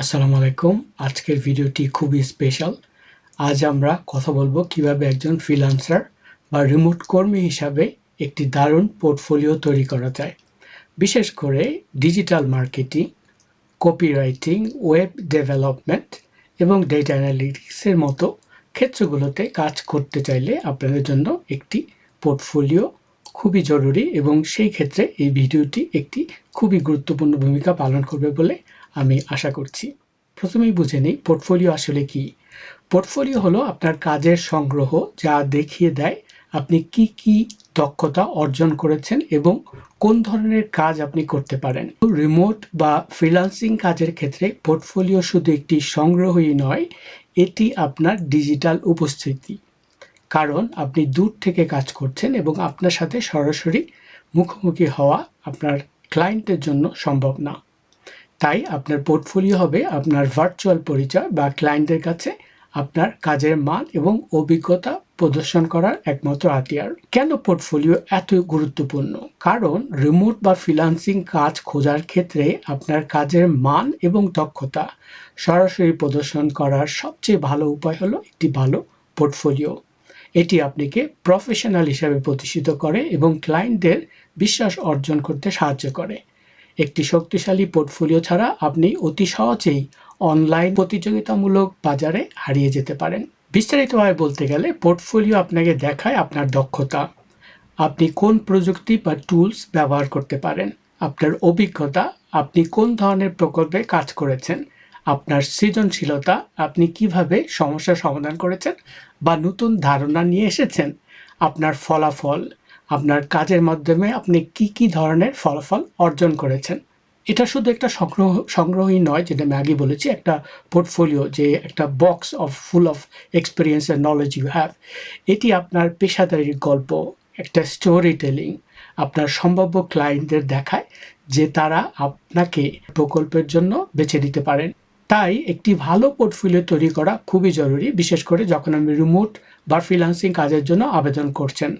আসসালামু আলাইকুম। আজকের ভিডিওটি খুবই স্পেশাল আজ আমরা কথা বলব কীভাবে একজন ফ্রিল্যান্সার বা রিমোট কর্মী হিসাবে একটি দারুণ পোর্টফোলিও তৈরি করা যায়। বিশেষ করে digital marketing copywriting web development এবং ডেটা অ্যানালিটিক্সের মতো ক্ষেত্রগুলোতে কাজ করতে চাইলে আপনাদের জন্য একটি পোর্টফোলিও খুবই জরুরি এবং সেই ক্ষেত্রে এই ভিডিওটি একটি খুবই গুরুত্বপূর্ণ ভূমিকা পালন করবে বলে আমি আশা করছি। প্রথমেই বুঝে নিই পোর্টফোলিও আসলে কি। পোর্টফোলিও হলো আপনার কাজের সংগ্রহ যা দেখিয়ে দেয় আপনি কি কি দক্ষতা অর্জন করেছেন এবং কোন ধরনের কাজ আপনি করতে পারেন। রিমোট বা ফ্রিল্যান্সিং কাজের ক্ষেত্রে পোর্টফোলিও শুধু একটি সংগ্রহই নয়, এটি আপনার ডিজিটাল উপস্থিতি। কারণ আপনি দূর থেকে কাজ করছেন এবং আপনার সাথে সরাসরি মুখোমুখি হওয়া আপনার ক্লায়েন্টের জন্য সম্ভব না। তাই আপনার পোর্টফোলিও হবে আপনার ভার্চুয়াল পরিচয় বা ক্লায়েন্টদের কাছে আপনার কাজের মান এবং অভিজ্ঞতা প্রদর্শন করার একমাত্র হাতিয়ার। কেন পোর্টফোলিও এত গুরুত্বপূর্ণ? কারণ রিমোট বা ফ্রিলান্সিং কাজ খোঁজার ক্ষেত্রে আপনার কাজের মান এবং দক্ষতা সরাসরি প্রদর্শন করার সবচেয়ে ভালো উপায় হলো একটি ভালো পোর্টফোলিও এটি আপনাকে প্রফেশনাল হিসাবে প্রতিষ্ঠিত করে এবং ক্লায়েন্টদের বিশ্বাস অর্জন করতে সাহায্য করে। একটি শক্তিশালী পোর্টফোলিও ছাড়া আপনি অতি সহজেই অনলাইন প্রতিযোগিতামূলক বাজারে হারিয়ে যেতে পারেন। বিস্তারিতভাবে বলতে গেলে পোর্টফোলিও আপনাকে দেখায় আপনার দক্ষতা। আপনি কোন প্রযুক্তি বা টুলস ব্যবহার করতে পারেন? আপনার অভিজ্ঞতা, আপনি কোন ধরনের প্রকল্পে কাজ করেছেন? আপনার সৃজনশীলতা, আপনি কীভাবে সমস্যার সমাধান করেছেন বা নতুন ধারণা নিয়ে এসেছেন? আপনার ফলাফল আপনার কাজের মাধ্যমে আপনি কি কি ধরনের ফলাফল অর্জন করেছেন? এটা শুধু একটা সংগ্রহ, সংগ্রহই নয়, যেটা আমি আগে বলেছি, একটা পোর্টফোলিও যে একটা box of full of experience and knowledge you have এটি আপনার পেশাদারির গল্প, একটা স্টোরি টেলিং আপনার সম্ভাব্য ক্লায়েন্টদের দেখায়, যে তারা আপনাকে প্রকল্পের জন্য বেছে নিতে পারেন। তাই একটি ভালো পোর্টফোলিও তৈরি করা খুবই জরুরি, বিশেষ করে যখন আপনি রিমোট বা ফ্রিলান্সিং কাজের জন্য আবেদন করছেন।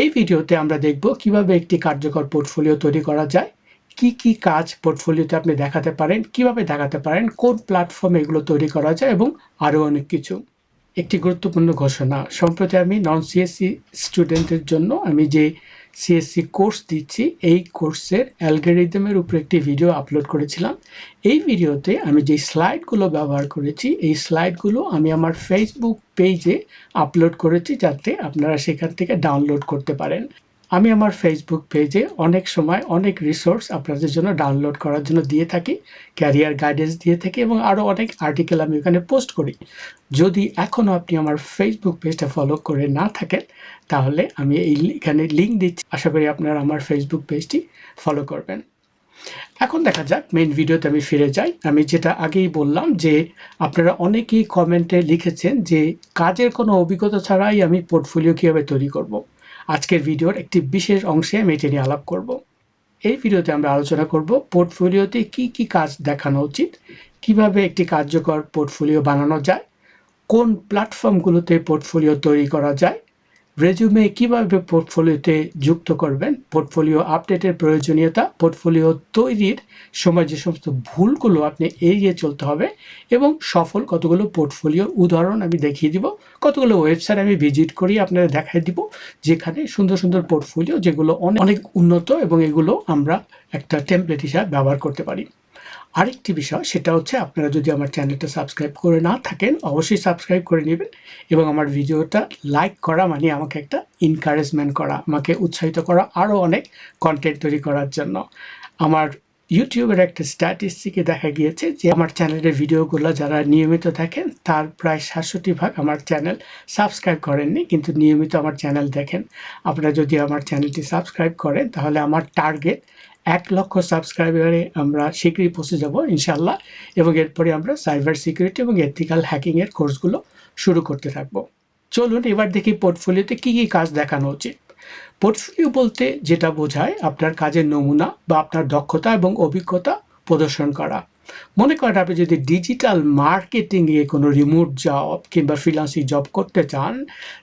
এই ভিডিওতে আমরা দেখব কীভাবে একটি কার্যকর পোর্টফোলিও তৈরি করা যায়, কি কি কাজ পোর্টফোলিওতে আপনি দেখাতে পারেন, কীভাবে দেখাতে পারেন, কোন প্ল্যাটফর্মে এগুলো তৈরি করা যায় এবং আরও অনেক কিছু। একটি গুরুত্বপূর্ণ ঘোষণা, সম্প্রতি আমি নন সিএসসি স্টুডেন্টের জন্য আমি যে সিএসসি কোর্স দিচ্ছি। এই কোর্সের অ্যালগোরিদমের উপর একটি ভিডিও আপলোড করেছিলাম। এই ভিডিওতে আমি যে স্লাইডগুলো ব্যবহার করেছি, এই স্লাইডগুলো আমি আমার ফেসবুক পেজে আপলোড করেছি যাতে আপনারা সেখান থেকে ডাউনলোড করতে পারেন। আমি আমার ফেসবুক পেজে অনেক সময় অনেক রিসোর্স আপনাদের জন্য ডাউনলোড করার জন্য দিয়ে থাকি ক্যারিয়ার গাইডেন্স দিয়ে থাকি এবং আরও অনেক আর্টিকেল আমি ওখানে পোস্ট করি। যদি এখনও আপনি আমার ফেসবুক পেজটা ফলো করে না থাকেন, তাহলে আমি এই এখানে লিঙ্ক দিচ্ছি। আশা করি আপনারা আমার ফেসবুক পেজটি ফলো করবেন। এখন দেখা যাক মেন ভিডিওতে আমি ফিরে যাই। আমি যেটা আগেই বললাম যে, আপনারা অনেকেই কমেন্টে লিখেছেন যে, কাজের কোনো অভিজ্ঞতা ছাড়াই আমি পোর্টফোলিও কীভাবে তৈরি করব। আজকের ভিডিওর একটি বিশেষ অংশে আমি এটি নিয়ে আলাপ করব। এই ভিডিওতে আমরা আলোচনা করব পোর্টফোলিওতে কি কি কাজ দেখানো উচিত, কীভাবে একটি কার্যকর পোর্টফোলিও বানানো যায়, কোন প্ল্যাটফর্মগুলোতে পোর্টফোলিও তৈরি করা যায় রেজুমে কীভাবে পোর্টফোলিওতে যুক্ত করবেন? পোর্টফোলিও আপডেটের প্রয়োজনীয়তা পোর্টফোলিও তৈরির সময় যে সমস্ত ভুলগুলো আপনি এড়িয়ে চলতে হবে এবং সফল কতগুলো পোর্টফোলিওর উদাহরণ আমি দেখিয়ে দিব, কতগুলো ওয়েবসাইট আমি ভিজিট করি আপনারা দেখাই দিব, যেখানে সুন্দর সুন্দর পোর্টফোলিও যেগুলো অনেক উন্নত এবং এগুলো আমরা একটা টেমপ্লেট হিসাবে ব্যবহার করতে পারি। আরেকটি বিষয়, সেটা হচ্ছে আপনারা যদি আমার চ্যানেলটা সাবস্ক্রাইব করে না থাকেন, অবশ্যই সাবস্ক্রাইব করে নেবেন এবং আমার ভিডিওটা লাইক করা মানে আমাকে একটা এনকারেজমেন্ট করা, আমাকে উৎসাহিত করা আরও অনেক কন্টেন্ট তৈরি করার জন্য। আমার ইউটিউবের একটা স্ট্যাটিস্টিকে দেখা গিয়েছে যে আমার চ্যানেলের ভিডিওগুলো যারা নিয়মিত দেখেন, তার প্রায় সাতষট্টি ভাগ আমার চ্যানেল সাবস্ক্রাইব করেননি, কিন্তু নিয়মিত আমার চ্যানেল দেখেন। আপনারা যদি আমার চ্যানেলটি সাবস্ক্রাইব করেন, তাহলে আমার টার্গেট এক লক্ষ সাবস্ক্রাইবারে আমরা শীঘ্রই পৌঁছে যাব ইনশাল্লাহ এবং এরপরে আমরা সাইবার সিকিউরিটি এবং এথিক্যাল হ্যাকিংয়ের কোর্সগুলো শুরু করতে থাকব। চলুন এবার দেখি পোর্টফোলিওতে কী কী কাজ দেখানো উচিত। পোর্টফোলিও বলতে যেটা বোঝায় আপনার কাজের নমুনা বা আপনার দক্ষতা এবং অভিজ্ঞতা প্রদর্শন করা। মনে করেন আপনি যদি ডিজিটাল মার্কেটিংয়ে কোনো রিমোট জব কিংবা ফ্রিলান্সিং জব করতে চান,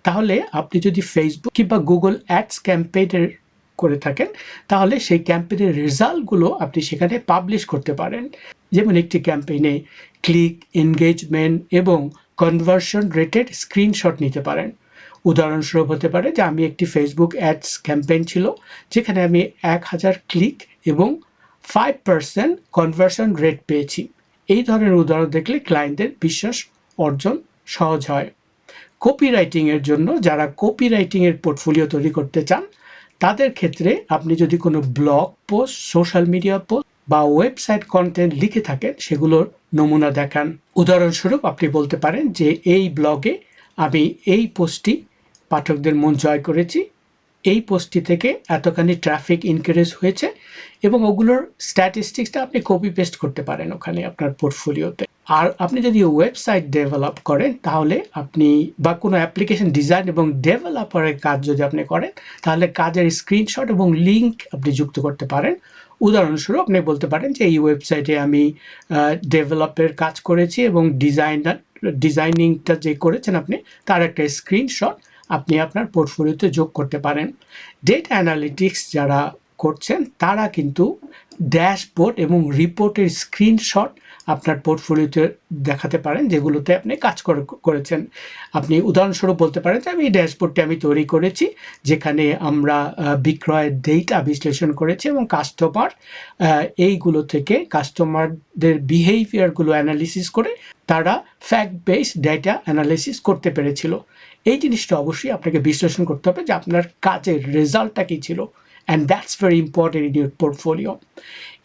তাহলে আপনি যদি ফেসবুক কিংবা গুগল অ্যাডস ক্যাম্পেইনের করে থাকেন, তাহলে সেই ক্যাম্পেইনের রেজাল্টগুলো আপনি সেখানে পাবলিশ করতে পারেন। যেমন একটি ক্যাম্পেইনে ক্লিক, এনগেজমেন্ট এবং কনভার্সন রেটেড স্ক্রিনশট নিতে পারেন। উদাহরণস্বরূপ হতে পারে যে আমি একটি ফেসবুক অ্যাডস ক্যাম্পেইন ছিল, যেখানে আমি এক হাজার ক্লিক এবং ফাইভ পার্সেন্ট কনভার্সন রেট পেয়েছি। এই ধরনের উদাহরণ দেখলে ক্লায়েন্টদের বিশ্বাস অর্জন সহজ হয়। কপি রাইটিংয়ের জন্য যারা কপি রাইটিংয়ের পোর্টফোলিও তৈরি করতে চান তাদের ক্ষেত্রে আপনি যদি কোনো blog post social media post বা ওয়েবসাইট কন্টেন্ট লিখে থাকেন, সেগুলোর নমুনা দেখান। উদাহরণস্বরূপ আপনি বলতে পারেন যে, এই ব্লগে আমি এই পোস্টটি পাঠকদের মন জয় করেছি। এই পোস্টটি থেকে এতখানি ট্রাফিক ইনক্রিজ হয়েছে এবং ওগুলোর স্ট্যাটিস্টিক্সটা আপনি কপি পেস্ট করতে পারেন ওখানে আপনার পোর্টফোলিওতে আর আপনি যদি ওয়েবসাইট ডেভেলপ করেন, তাহলে আপনি বা কোনো অ্যাপ্লিকেশন ডিজাইন এবং ডেভেলপারের কাজ যদি আপনি করেন, তাহলে কাজের স্ক্রিনশট এবং লিঙ্ক আপনি যুক্ত করতে পারেন। উদাহরণস্বরূপ আপনি বলতে পারেন যে, এই ওয়েবসাইটে আমি ডেভেলপের কাজ করেছি এবং ডিজাইনার ডিজাইনিংটা যে করেছেন আপনি, তার একটা স্ক্রিনশট আপনি আপনার পোর্টফোলিওতে যোগ করতে পারেন। ডেটা অ্যানালিটিক্স যারা করছেন, তারা কিন্তু ড্যাশবোর্ড এবং রিপোর্টের স্ক্রিনশট আপনার পোর্টফোলিওতে দেখাতে পারেন, যেগুলোতে আপনি কাজ করেছেন। আপনি উদাহরণস্বরূপ বলতে পারেন যে, আমি এই ড্যাশবোর্ডটি আমি তৈরি করেছি, যেখানে আমরা বিক্রয়ের ডেটা বিশ্লেষণ করেছি এবং কাস্টমার এইগুলো থেকে কাস্টমারদের বিহেভিয়ারগুলো অ্যানালিসিস করে তারা ফ্যাক্ট বেস ডেটা অ্যানালিসিস করতে পেরেছিল। এই জিনিসটা অবশ্যই আপনাকে বিশ্লেষণ করতে হবে যে আপনার কাজের রেজাল্টটা কী ছিল? And that's very important in your portfolio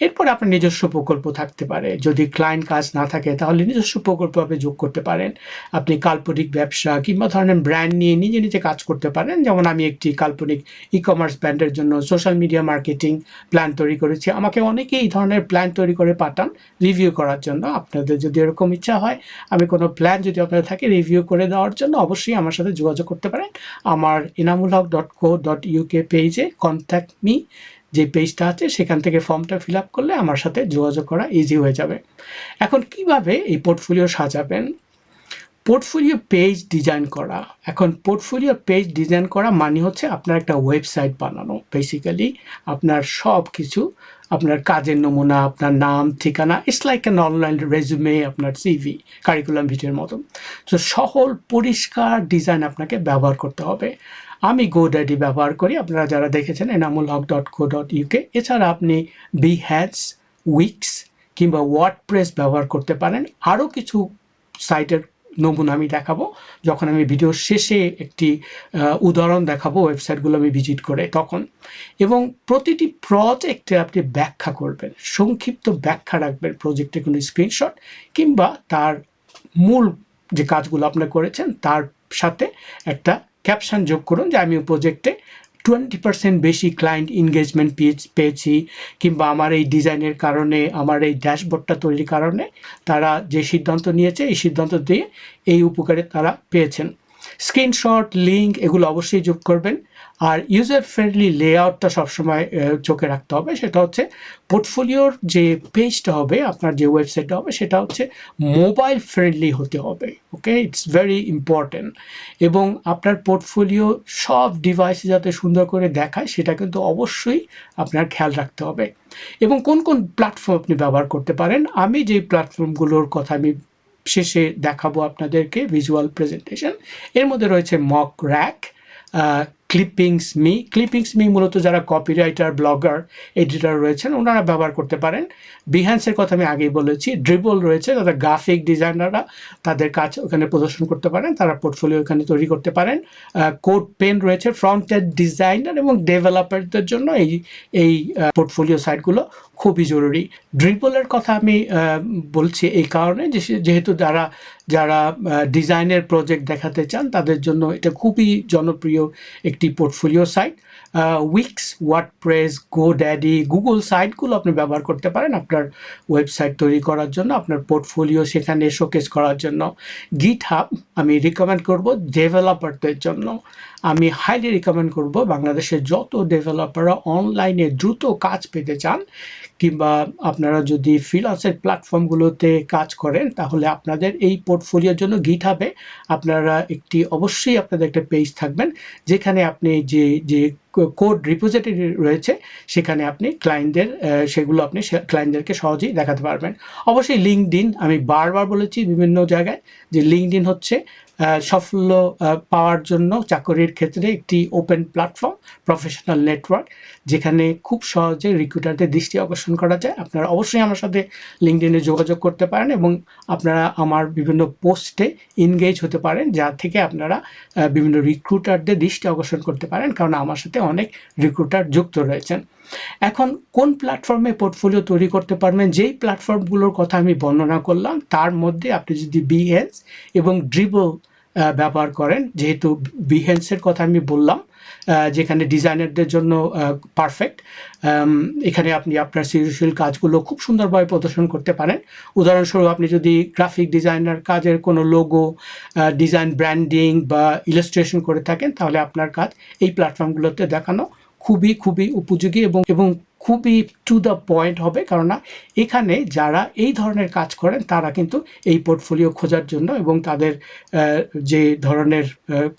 এরপর আপনার নিজস্ব প্রকল্প থাকতে পারে। যদি ক্লায়েন্ট কাজ না থাকে, তাহলে নিজস্ব প্রকল্প আপনি যোগ করতে পারেন। আপনি কাল্পনিক ব্যবসা কিংবা ধরনের ব্র্যান্ড নিয়ে নিজে নিজে কাজ করতে পারেন। যেমন আমি একটি কাল্পনিক ই কমার্স ব্র্যান্ডের জন্য সোশ্যাল মিডিয়া মার্কেটিং প্ল্যান তৈরি করেছি। আমাকে অনেকেই এই ধরনের প্ল্যান তৈরি করে পাঠান রিভিউ করার জন্য। আপনাদের যদি এরকম ইচ্ছা হয়, আমি কোনো প্ল্যান যদি আপনাদের থাকে রিভিউ করে দেওয়ার জন্য, অবশ্যই আমার সাথে যোগাযোগ করতে পারেন। আমার Inamul Haque dot co dot UK পেজে কন্ট্যাক্ট মি যে পেজটা আছে, সেখান থেকে ফর্মটা ফিল আপ করলে আমার সাথে যোগাযোগ করা ইজি হয়ে যাবে। এখন কীভাবে এই পোর্টফোলিও সাজাবেন? পোর্টফোলিও পেজ ডিজাইন করা। এখন পোর্টফোলিও পেজ ডিজাইন করা মানে হচ্ছে আপনার একটা ওয়েবসাইট বানানো। বেসিক্যালি আপনার সব কিছু আপনার কাজের নমুনা, আপনার নাম, ঠিকানা it's like an online resume আপনার সিভি কারিকুলাম ভিডিওর মতো তো সহল, পরিষ্কার ডিজাইন আপনাকে ব্যবহার করতে হবে। আমি গোডাডি ব্যবহার করি। আপনারা যারা দেখেছেন Enamul Haque dot co dot UK এছাড়া আপনি বি হ্যাডস উইক্স কিংবা ওয়ার্ড প্রেস ব্যবহার করতে পারেন। আরও কিছু সাইটের নমুনা আমি দেখাবো। যখন আমি ভিডিওর শেষে একটি উদাহরণ দেখাবো, ওয়েবসাইটগুলো আমি ভিজিট করে তখন। এবং প্রতিটি প্রজেক্টে আপনি ব্যাখ্যা করবেন। সংক্ষিপ্ত ব্যাখ্যা রাখবেন প্রজেক্টের কোনো স্ক্রিনশট কিংবা তার মূল যে কাজগুলো আপনি করেছেন, তার সাথে একটা ক্যাপশন যোগ করুন যে আমি প্রজেক্টে টোয়েন্টি পার্সেন্ট বেশি ক্লায়েন্ট এনগেজমেন্ট পেয়েছি কিংবা আমার এই ডিজাইনের কারণে, আমার এই ড্যাশবোর্ডটা তৈরির কারণে তারা যে সিদ্ধান্ত নিয়েছে, এই সিদ্ধান্ত দিয়ে এই উপকারে তারা পেয়েছেন। স্ক্রিনশট লিঙ্ক এগুলো অবশ্যই যোগ করবেন। আর ইউজার ফ্রেন্ডলি লেআউটটা সবসময় চোখে রাখতে হবে। সেটা হচ্ছে পোর্টফোলিওর যে পেজটা হবে, আপনার যে ওয়েবসাইটটা হবে, সেটা হচ্ছে মোবাইল ফ্রেন্ডলি হতে হবে। ওকে ইটস ভেরি ইম্পর্টেন্ট এবং আপনার পোর্টফোলিও সব ডিভাইসে যাতে সুন্দর করে দেখায়, সেটা কিন্তু অবশ্যই আপনার খেয়াল রাখতে হবে। এবং কোন কোন প্ল্যাটফর্ম আপনি ব্যবহার করতে পারেন? আমি যে প্ল্যাটফর্মগুলোর কথা আমি শেষে দেখাবো আপনাদেরকে ভিজুয়াল প্রেজেন্টেশন এর মধ্যে রয়েছে Muck Rack clippings me clippings me মূলত যারা কপিরাইটার ব্লগার এডিটার রয়েছেন, ওনারা ব্যবহার করতে পারেন। বিহ্যান্সের কথা আমি আগেই বলেছি। ড্রিবল রয়েছে, তাদের গ্রাফিক ডিজাইনাররা তাদের কাজ ওখানে প্রদর্শন করতে পারেন, তারা পোর্টফোলিও ওখানে তৈরি করতে পারেন। কোড পেন রয়েছে ফ্রন্ট এন্ড ডিজাইনার এবং ডেভেলপারদের জন্য এই এই পোর্টফোলিও সাইটগুলো খুবই জরুরি। ড্রিবলের কথা আমি বলছি এই কারণে যেহেতু যারা যারা ডিজাইনের প্রজেক্ট দেখাতে চান, তাদের জন্য এটা খুবই জনপ্রিয় একটি portfolio site Wix WordPress GoDaddy Google সাইটগুলো আপনি ব্যবহার করতে পারেন আপনার ওয়েবসাইট তৈরি করার জন্য, আপনার পোর্টফোলিও সেখানে শোকেস করার জন্য। গিট হাব আমি রিকমেন্ড করব ডেভেলপারদের জন্য আমি হাইলি রিকমেন্ড করব বাংলাদেশের যত ডেভেলপাররা অনলাইনে দ্রুত কাজ পেতে চান, কিংবা আপনারা যদি ফ্রিলান্সের প্ল্যাটফর্মগুলোতে কাজ করেন, তাহলে আপনাদের এই পোর্টফোলিওর জন্য গিট হবে আপনারা একটি অবশ্যই আপনাদের একটা পেজ থাকবেন, যেখানে আপনি যে যে কোড রিপোজিটরি রয়েছে, সেখানে আপনি ক্লায়েন্টদের সেগুলো আপনি ক্লায়েন্টদেরকে সহজেই দেখাতে পারবেন। অবশ্যই লিঙ্কড আমি বারবার বলেছি বিভিন্ন জায়গায় যে লিঙ্কড হচ্ছে সাফল্য পাওয়ার জন্য চাকরির ক্ষেত্রে একটি ওপেন প্ল্যাটফর্ম প্রফেশনাল নেটওয়ার্ক যেখানে খুব সহজে রিক্রুটারদের দৃষ্টি আকর্ষণ করা যায়। আপনারা অবশ্যই আমার সাথে লিঙ্কডিনে যোগাযোগ করতে পারেন এবং আপনারা আমার বিভিন্ন পোস্টে ইনগেজ হতে পারেন, যা থেকে আপনারা বিভিন্ন রিক্রুটারদের দৃষ্টি আকর্ষণ করতে পারেন। কারণ আমার সাথে অনেক রিক্রুটার যুক্ত রয়েছেন। এখন কোন প্ল্যাটফর্মে পোর্টফোলিও তৈরি করতে পারবেন? যেই প্ল্যাটফর্মগুলোর কথা আমি বর্ণনা করলাম, তার মধ্যে আপনি যদি বিএস এবং ড্রিবল ব্যবহার করেন। যেহেতু বিহেন্সের কথা আমি বললাম যেখানে ডিজাইনারদের জন্য পারফেক্ট এখানে আপনি আপনার সৃজনশীল কাজগুলো খুব সুন্দরভাবে প্রদর্শন করতে পারেন। উদাহরণস্বরূপ আপনি যদি গ্রাফিক ডিজাইনার কাজের কোনো লোগো ডিজাইন ব্র্যান্ডিং বা ইলাস্ট্রেশন করে থাকেন, তাহলে আপনার কাজ এই প্ল্যাটফর্মগুলোতে দেখানো খুবই খুবই উপযোগী এবং এবং খুবই টু দ্য পয়েন্ট হবে। কেননা এখানে যারা এই ধরনের কাজ করেন, তারা কিন্তু এই পোর্টফোলিও খোঁজার জন্য এবং তাদের যে ধরনের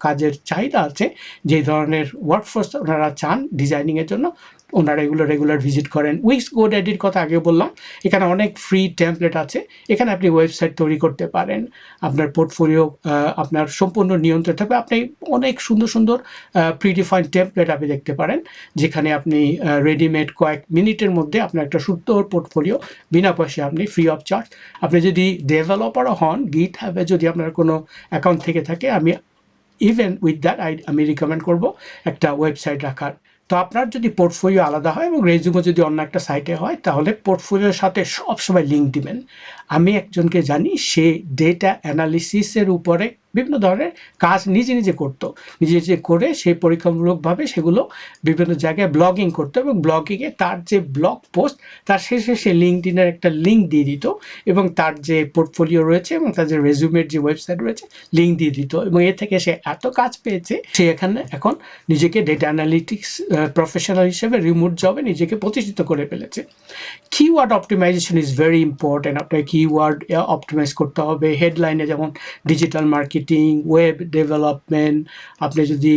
কাজের চাহিদা আছে, যে ধরনের ওয়ার্কফোর্স ওনারা চান ডিজাইনিংয়ের জন্য ওনারা এগুলো রেগুলার ভিজিট করেন। উইক্স গোড এডির কথা আগে বললাম। এখানে অনেক ফ্রি টেমপ্লেট আছে। এখানে আপনি ওয়েবসাইট তৈরি করতে পারেন। আপনার পোর্টফোলিও আপনার সম্পূর্ণ নিয়ন্ত্রণ থাকবে। আপনি অনেক সুন্দর সুন্দর প্রিডিফাইন টেমপ্লেট আপনি দেখতে পারেন। যেখানে আপনি রেডিমেড কয়েক মিনিটের মধ্যে আপনার একটা সুন্দর পোর্টফোলিও বিনা পয়সায় আপনি ফ্রি অফ চার্জ আপনি যদি ডেভেলপারও হন গিট হ্যাবে যদি আপনার কোনো অ্যাকাউন্ট থেকে থাকে, আমি ইভেন উইথ দ্যাট আই আমি রিকমেন্ড করব একটা ওয়েবসাইট রাখার। তো আপনার যদি পোর্টফোলিও আলাদা হয় এবং রেজুমো যদি অন্য একটা সাইটে হয়, তাহলে পোর্টফোলিওর সাথে সবসময় লিঙ্ক দিবেন। আমি একজনকে জানি, সে ডেটা অ্যানালিসিসের উপরে বিভিন্ন ধরনের কাজ নিজে নিজে করতো। নিজে নিজে করে সে পরীক্ষামূলকভাবে সেগুলো বিভিন্ন জায়গায় ব্লগিং করতো এবং ব্লগিংয়ে তার যে ব্লগ পোস্ট তার শেষে সে লিঙ্কডিনের একটা লিঙ্ক দিয়ে দিত এবং তার যে পোর্টফোলিও রয়েছে এবং তার যে রেজুমের যে ওয়েবসাইট রয়েছে লিঙ্ক দিয়ে দিত এবং এ থেকে সে এত কাজ পেয়েছে, সে এখানে এখন নিজেকে ডেটা অ্যানালিটিক্স প্রফেশনাল হিসেবে রিমোট জবে নিজেকে প্রতিষ্ঠিত করে ফেলেছে। Keyword optimization is very important আপনার কিওয়ার্ড অপটিমাইজ করতে হবে। হেডলাইনে যেমন ডিজিটাল মার্কেটিং ওয়েব ডেভেলপমেন্ট আপনি যদি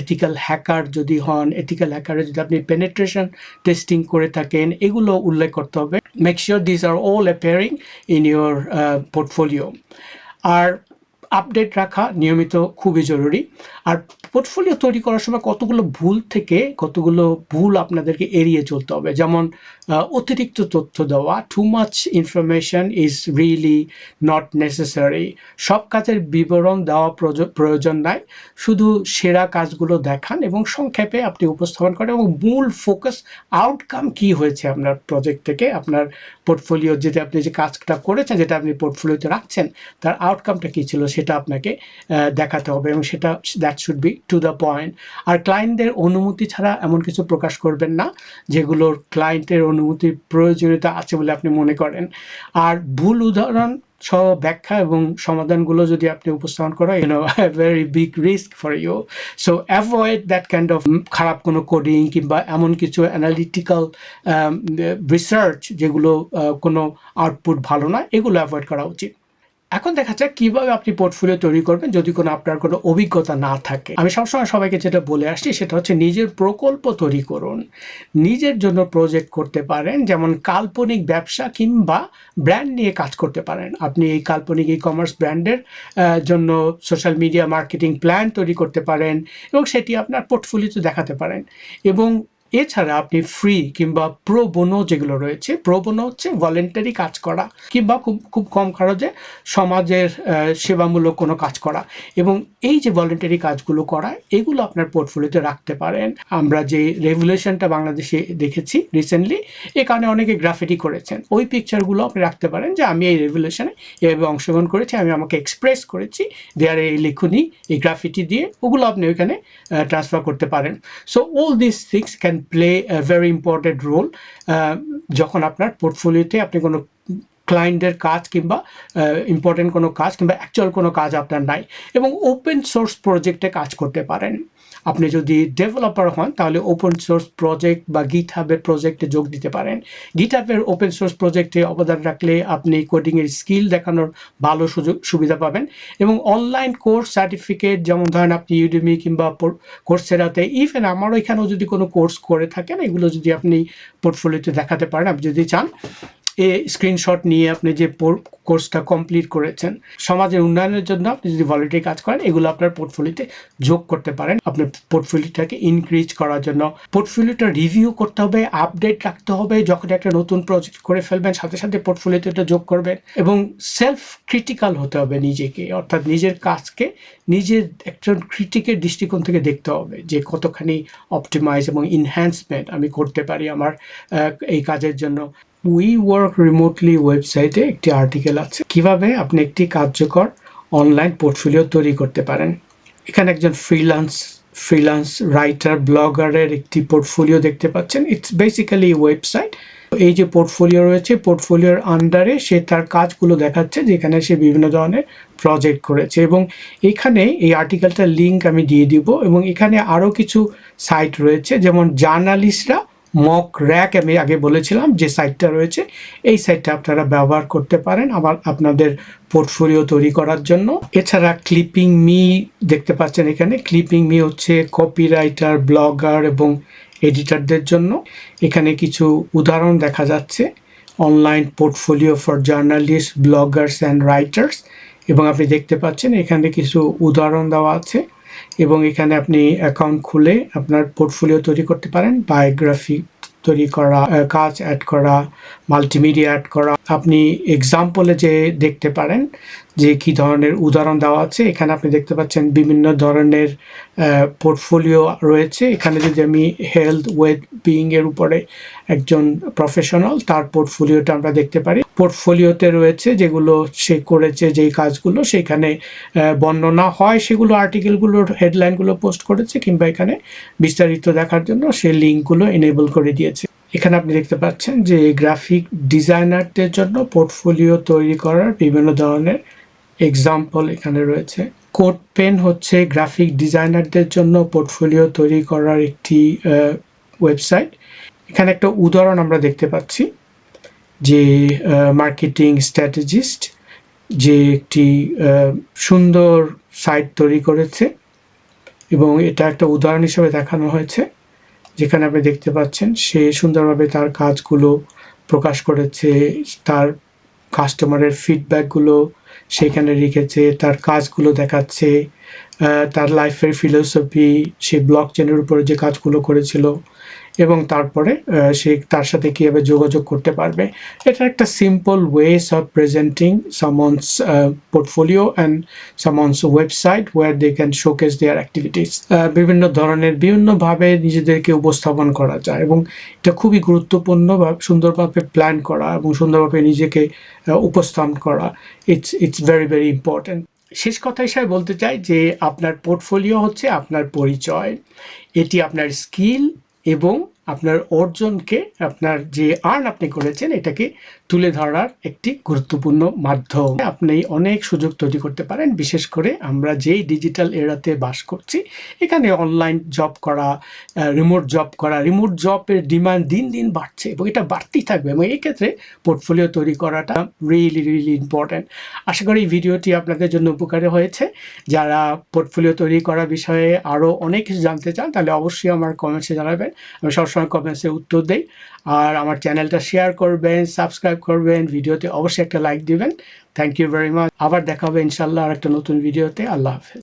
এথিক্যাল হ্যাকার যদি হন এথিক্যাল হ্যাকারে যদি আপনি পেনেট্রেশন টেস্টিং করে থাকেন, এগুলো উল্লেখ করতে হবে। Make sure this are all appearing in your portfolio R update রাখা নিয়মিত খুবই জরুরি। আর পোর্টফোলিও তৈরি করার সময় কতগুলো ভুল থেকে কতগুলো ভুল আপনাদেরকে এড়িয়ে চলতে হবে। যেমন অতিরিক্ত তথ্য দেওয়া too much information is really not necessary সব কাজের বিবরণ দেওয়া প্রয়োজন নাই। শুধু সেরা কাজগুলো দেখান এবং সংক্ষেপে আপনি উপস্থাপন করেন এবং মূল ফোকাস আউটকাম কি হয়েছে আপনার প্রজেক্ট থেকে, আপনার পোর্টফোলিও যেটা আপনি যে কাজটা করেছেন, যেটা আপনি পোর্টফোলিওতে রাখছেন, তার আউটকামটা কী ছিল সেটা আপনাকে দেখাতে হবে এবং সেটা that should be to the point আর ক্লায়েন্টদের অনুমতি ছাড়া এমন কিছু প্রকাশ করবেন না যেগুলোর ক্লায়েন্টের অনুমতির প্রয়োজনীয়তা আছে বলে আপনি মনে করেন। আর ভুল উদাহরণ সহ ব্যাখ্যা এবং সমাধানগুলো যদি আপনি উপস্থাপন করেন you know very big risk for you so avoid that kind of খারাপ কোনো কোডিং কিংবা এমন কিছু অ্যানালিটিক্যাল রিসার্চ যেগুলো কোনো আউটপুট ভালো না, এগুলো অ্যাভয়েড করা উচিত। এখন দেখা যাক কীভাবে আপনি পোর্টফোলিও তৈরি করবেন যদি কোনো আপনার কোনো অভিজ্ঞতা না থাকে। আমি সবসময় সবাইকে যেটা বলে আসছি সেটা হচ্ছে নিজের প্রকল্প তৈরি করুন। নিজের জন্য প্রজেক্ট করতে পারেন, যেমন কাল্পনিক ব্যবসা কিংবা ব্র্যান্ড নিয়ে কাজ করতে পারেন। আপনি এই কাল্পনিক ই কমার্স ব্র্যান্ডের জন্য সোশ্যাল মিডিয়া মার্কেটিং প্ল্যান তৈরি করতে পারেন এবং সেটি আপনার পোর্টফোলিওতে দেখাতে পারেন। এবং এছাড়া আপনি ফ্রি কিংবা প্রো বোনো যেগুলো রয়েছে প্রো বোনো হচ্ছে ভলেন্টারি কাজ করা কিংবা খুব খুব কম খরচে সমাজের সেবামূলক কোনো কাজ করা এবং এই যে ভলেন্টারি কাজগুলো করা, এগুলো আপনার পোর্টফোলিওতে রাখতে পারেন। আমরা যে রেভুলেশনটা বাংলাদেশে দেখেছি রিসেন্টলি এ কারণে অনেকে গ্রাফিটি করেছেন। ওই পিকচারগুলো আপনি রাখতে পারেন যে আমি এই রেভুলেশনে এভাবে অংশগ্রহণ করেছি, আমি আমাকে এক্সপ্রেস করেছি দেয়ারে এই লিখুনি এই গ্রাফিটি দিয়ে, ওগুলো আপনি ওইখানে ট্রান্সফার করতে পারেন। So all this things can play very important role যখন আপনার পোর্টফোলিওতে আপনি কোনো ক্লায়েন্টের কাজ কিংবা ইম্পর্টেন্ট কোনো কাজ কিংবা অ্যাকচুয়াল কোনো কাজ আপনার নাই এবং ওপেন সোর্স প্রজেক্টে কাজ করতে পারেন। আপনি যদি ডেভেলপার হন, তাহলে ওপেন সোর্স প্রজেক্ট বা গিট হাবের প্রজেক্টে যোগ দিতে পারেন। গিট হাবের ওপেন সোর্স প্রজেক্টে অবদান রাখলে আপনি কোডিংয়ের স্কিল দেখানোর ভালো সুযোগ, সুবিধা পাবেন এবং অনলাইন কোর্স সার্টিফিকেট যেমন ধরেন আপনি ইউডিমি কিংবা কোর্সেরাতে ইভেন আমারও এখানেও যদি কোনো কোর্স করে থাকেন, এগুলো যদি আপনি পোর্টফোলিওতে দেখাতে পারেন, আপনি যদি চান এ স্ক্রিনশট নিয়ে আপনি যে কোর্সটা কমপ্লিট করেছেন, সমাজের উন্নয়নের জন্য আপনি যদি ভলেন্টারি কাজ করেন, এগুলো আপনার পোর্টফোলিওতে যোগ করতে পারেন। আপনার পোর্টফোলিওটাকে ইনক্রিজ করার জন্য পোর্টফোলিওটা রিভিউ করতে হবে আপডেট রাখতে হবে, যখন একটা নতুন প্রজেক্ট করে ফেলবেন, সাথে সাথে পোর্টফোলিওতে এটা যোগ করবেন এবং সেলফ ক্রিটিক্যাল হতে হবে নিজেকে, অর্থাৎ নিজের কাজকে নিজের একজন ক্রিটিকের দৃষ্টিকোণ থেকে দেখতে হবে যে কতখানি অপটিমাইজ এবং ইনহ্যান্সমেন্ট আমি করতে পারি আমার এই কাজের জন্য। উই ওয়ার্ক রিমোটলি ওয়েবসাইটে একটি আর্টিকেল আছে। কীভাবে আপনি একটি কার্যকর অনলাইন পোর্টফোলিও তৈরি করতে পারেন? এখানে একজন ফ্রিল্যান্স ফ্রিল্যান্স রাইটার ব্লগারের একটি পোর্টফোলিও দেখতে পাচ্ছেন। ইটস বেসিক্যালি ওয়েবসাইট এই যে পোর্টফোলিও রয়েছে পোর্টফোলিওর আন্ডারে সে তার কাজগুলো দেখাচ্ছে, যেখানে সে বিভিন্ন ধরনের প্রজেক্ট করেছে। এবং এখানে এই আর্টিকেলটার লিঙ্ক আমি দিয়ে দিব। এবং এখানে আরও কিছু সাইট রয়েছে, যেমন জার্নালিস্টরা মক র্যাক আমি আগে বলেছিলাম যে সাইটটা রয়েছে। এই সাইটটা আপনারা ব্যবহার করতে পারেন আবার আপনাদের পোর্টফোলিও তৈরি করার জন্য। এছাড়া ক্লিপিং মি দেখতে পাচ্ছেন এখানে। ক্লিপিং মি হচ্ছে কপিরাইটার ব্লগার এবং এডিটারদের জন্য। এখানে কিছু উদাহরণ দেখা যাচ্ছে। Online portfolio for journalist bloggers and writers এবং আপনি দেখতে পাচ্ছেন এখানে কিছু উদাহরণ দেওয়া আছে। এবং এখানে আপনি অ্যাকাউন্ট খুলে আপনার পোর্টফোলিও তৈরি করতে পারেন। বায়োগ্রাফি তৈরি করা কাজ অ্যাড করা মাল্টিমিডিয়া অ্যাড করা। আপনি এক্সাম্পলে যে দেখতে পারেন যে কি ধরনের উদাহরণ দেওয়া আছে, এখানে আপনি দেখতে পাচ্ছেন বিভিন্ন ধরনের পোর্টফোলিও রয়েছে। এখানে যদি আমি হেলথ ওয়েল বিং এর উপরে একজন প্রফেশনাল তার পোর্টফোলিওটা আমরা দেখতে পারি। পোর্টফোলিওতে রয়েছে যেগুলো সে করেছে, যেই কাজগুলো, সেখানে বর্ণনা হয়, সেগুলো আর্টিকেলগুলোর হেডলাইনগুলো পোস্ট করেছে, কিংবা এখানে বিস্তারিত দেখার জন্য সে লিঙ্কগুলো এনেবল করে দিয়েছে। এখানে আপনি দেখতে পাচ্ছেন যে গ্রাফিক ডিজাইনারদের জন্য পোর্টফোলিও তৈরি করার বিভিন্ন ধরনের এক্সাম্পল এখানে রয়েছে। কোড পেন হচ্ছে গ্রাফিক ডিজাইনারদের জন্য পোর্টফোলিও তৈরি করার একটি ওয়েবসাইট। এখানে একটা উদাহরণ আমরা দেখতে পাচ্ছি, যে মার্কেটিং স্ট্র্যাটেজিস্ট যে একটি সুন্দর সাইট তৈরি করেছে এবং এটা একটা উদাহরণ হিসেবে দেখানো হয়েছে, যেখানে আপনি দেখতে পাচ্ছেন সে সুন্দরভাবে তার কাজগুলো প্রকাশ করেছে, তার কাস্টমারের ফিডব্যাকগুলো সেখানে রেখেছে তার কাজগুলো দেখাচ্ছে। তার লাইফের ফিলোসফি সে ব্লক চেনের উপরে যে কাজগুলো করেছিল এবং তারপরে সে তার সাথে কীভাবে যোগাযোগ করতে পারবে, এটা একটা simple ways of presenting someone's portfolio and someone's website where they can showcase their activities বিভিন্ন ধরনের, বিভিন্নভাবে নিজেদেরকে উপস্থাপন করা যায় এবং এটা খুবই গুরুত্বপূর্ণ বা সুন্দরভাবে প্ল্যান করা এবং সুন্দরভাবে নিজেকে উপস্থাপন করা it's it's very very important শেষ কথা হিসাবে বলতে চাই যে আপনার পোর্টফোলিও হচ্ছে আপনার পরিচয়, এটি আপনার স্কিল এবং আপনার অর্জনকে, আপনার যে আর্ন আপনি করেছেন, এটাকে তুলে ধরার একটি গুরুত্বপূর্ণ মাধ্যম। আপনি অনেক সুযোগ তৈরি করতে পারেন, বিশেষ করে আমরা যেই ডিজিটাল এরাতে বাস করছি, এখানে অনলাইন জব করা রিমোট জব করা রিমোট জবের ডিমান্ড দিন দিন বাড়ছে এবং এটা বাড়তেই থাকবে এবং এই ক্ষেত্রে পোর্টফোলিও তৈরি করাটা রিয়েলি রিয়েলি ইম্পর্ট্যান্ট আশা করি ভিডিওটি আপনাদের জন্য উপকারে হয়েছে। যারা পোর্টফোলিও তৈরি করার বিষয়ে আরও অনেক কিছু জানতে চান, তাহলে অবশ্যই আমার কমেন্টসে জানাবেন। আমি সবসময় কমেন্টসে উত্তর দেই। আর আমার চ্যানেলটা শেয়ার করবেন সাবস্ক্রাইব করবেন, ভিডিওতে অবশ্যই একটা লাইক দিবেন। থ্যাংক ইউ ভেরি মাচ আবার দেখা হবে ইনশাল্লাহ আর একটা নতুন ভিডিওতে। আল্লাহ হাফেজ।